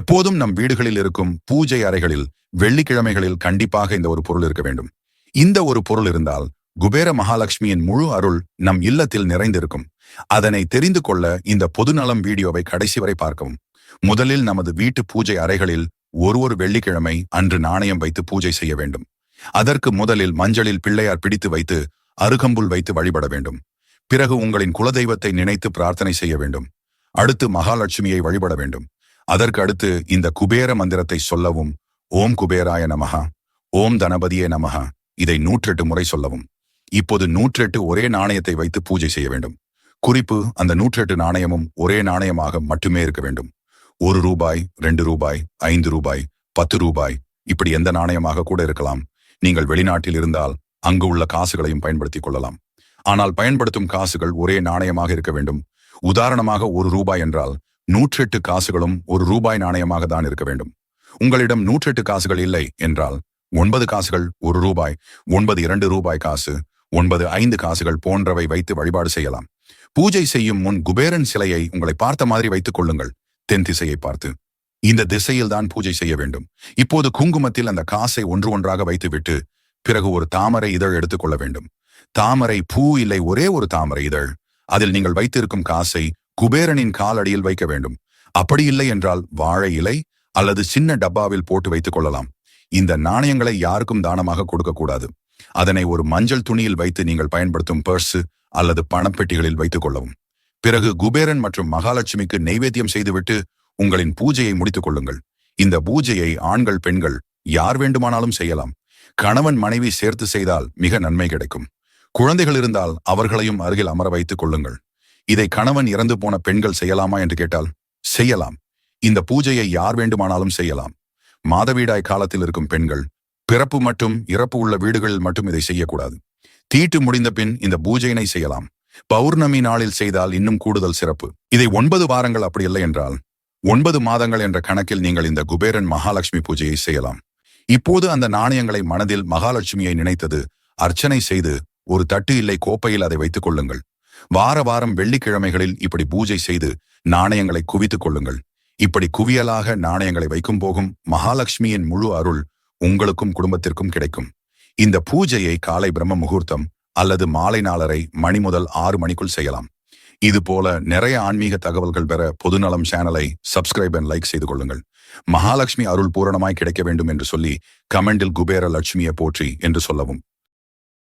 எப்போதும் நம் வீடுகளில் இருக்கும் பூஜை அறைகளில் வெள்ளிக்கிழமைகளில் கண்டிப்பாக இந்த ஒரு பொருள் இருக்க வேண்டும். இந்த ஒரு பொருள் இருந்தால் குபேர மகாலட்சுமியின் முழு அருள் நம் இல்லத்தில் நிறைந்திருக்கும். அதனை தெரிந்து கொள்ள இந்த பொதுநலம் வீடியோவை கடைசி வரை பார்க்கவும். முதலில் நமது வீட்டு பூஜை அறைகளில் ஒரு ஒரு வெள்ளிக்கிழமை அன்று நாணயம் வைத்து பூஜை செய்ய வேண்டும். அதற்கு முதலில் மஞ்சளில் பிள்ளையார் பிடித்து வைத்து அருகம்புல் வைத்து வழிபட வேண்டும். பிறகு உங்களின் குலதெய்வத்தை நினைத்து பிரார்த்தனை செய்ய வேண்டும். அடுத்து மகாலட்சுமியை வழிபட வேண்டும். அதற்கு அடுத்து இந்த குபேர மந்திரத்தை சொல்லவும் ஓம் குபேராய நமகா ஓம் தனபதியே நமகா இதை நூற்றெட்டு முறை சொல்லவும். இப்போது நூற்றெட்டு ஒரே நாணயத்தை வைத்து பூஜை செய்ய வேண்டும். குறிப்பு அந்த நூற்றெட்டு நாணயமும் ஒரே நாணயமாக மட்டுமே இருக்க வேண்டும். ஒரு ரூபாய் ரெண்டு ரூபாய் ஐந்து ரூபாய் பத்து ரூபாய் இப்படி எந்த நாணயமாக கூட இருக்கலாம். நீங்கள் வெளிநாட்டில் இருந்தால் அங்கு உள்ள காசுகளையும் பயன்படுத்திக் கொள்ளலாம். ஆனால் பயன்படுத்தும் காசுகள் ஒரே நாணயமாக இருக்க வேண்டும். உதாரணமாக ஒரு ரூபாய் என்றால் நூற்றெட்டு காசுகளும் ஒரு ரூபாய் நாணயமாக தான் இருக்க வேண்டும். உங்களிடம் நூற்றெட்டு காசுகள் இல்லை என்றால் ஒன்பது காசுகள் ஒரு ரூபாய் ஒன்பது இரண்டு ரூபாய் காசு ஒன்பது ஐந்து காசுகள் போன்றவை வைத்து வழிபாடு செய்யலாம். பூஜை செய்யும் முன் குபேரன் சிலையை உங்களை பார்த்த மாதிரி வைத்துக் கொள்ளுங்கள். தென் திசையை பார்த்து இந்த திசையில் தான் பூஜை செய்ய வேண்டும். இப்போது குங்குமத்தில் அந்த காசை ஒன்று ஒன்றாக வைத்துவிட்டு பிறகு ஒரு தாமரை இதழ் எடுத்துக்கொள்ள வேண்டும். தாமரை பூ இல்லை ஒரே ஒரு தாமரை இதழ். அதில் நீங்கள் வைத்திருக்கும் காசை குபேரனின் காலடியில் வைக்க வேண்டும். அப்படி இல்லை என்றால் வாழை இலை அல்லது சின்ன டப்பாவில் போட்டு வைத்துக் கொள்ளலாம். இந்த நாணயங்களை யாருக்கும் தானமாக கொடுக்கக்கூடாது அதனை ஒரு மஞ்சள் துணியில் வைத்து நீங்கள் பயன்படுத்தும் பர்சு அல்லது பணப்பெட்டிகளில் வைத்துக் கொள்ளவும். பிறகு குபேரன் மற்றும் மகாலட்சுமிக்கு நெய்வேத்தியம் செய்துவிட்டு உங்களின் பூஜையை முடித்துக் கொள்ளுங்கள். இந்த பூஜையை ஆண்கள் பெண்கள் யார் வேண்டுமானாலும் செய்யலாம். கணவன் மனைவி சேர்த்து செய்தால் மிக நன்மை கிடைக்கும். குழந்தைகள் இருந்தால் அவர்களையும் அருகில் அமர வைத்துக் கொள்ளுங்கள். இதை கணவன் இறந்து போன பெண்கள் செய்யலாமா என்று கேட்டால் செய்யலாம். இந்த பூஜையை யார் வேண்டுமானாலும் செய்யலாம். மாதவீடாய் காலத்தில் இருக்கும் பெண்கள் பிறப்பு மற்றும் இறப்பு உள்ள வீடுகளில் மட்டும் இதை செய்யக்கூடாது. தீட்டு முடிந்த பின் இந்த பூஜையினை செய்யலாம். பௌர்ணமி நாளில் செய்தால் இன்னும் கூடுதல் சிறப்பு. இதை ஒன்பது வாரங்கள் அப்படி இல்லை என்றால் ஒன்பது மாதங்கள் என்ற கணக்கில் நீங்கள் இந்த குபேரன் மகாலட்சுமி பூஜையை செய்யலாம். இப்போது அந்த நாணயங்களை மனதில் மகாலட்சுமியை நினைத்தது அர்ச்சனை செய்து ஒரு தட்டு இல்லை கோப்பையில் அதை வைத்துக் கொள்ளுங்கள். வார வாரம் வெள்ளிக்கிழமைகளில் இப்படி பூஜை செய்து நாணயங்களை குவித்துக் கொள்ளுங்கள். இப்படி குவியலாக நாணயங்களை வைக்கும் போகும் மகாலட்சுமியின் முழு அருள் உங்களுக்கும் குடும்பத்திற்கும் கிடைக்கும். இந்த பூஜையை காலை பிரம்ம முகூர்த்தம் அல்லது மாலை நாளரை மணி முதல் ஆறு மணிக்குள் செய்யலாம். இது போல நிறைய ஆன்மீக தகவல்கள் பெற பொதுநலம் சேனலை சப்ஸ்கிரைப் அண்ட் லைக் செய்து கொள்ளுங்கள். மகாலட்சுமி அருள் பூரணமாய் கிடைக்க வேண்டும் என்று சொல்லி கமெண்டில் குபேர லட்சுமியை போற்றி என்று சொல்லவும்.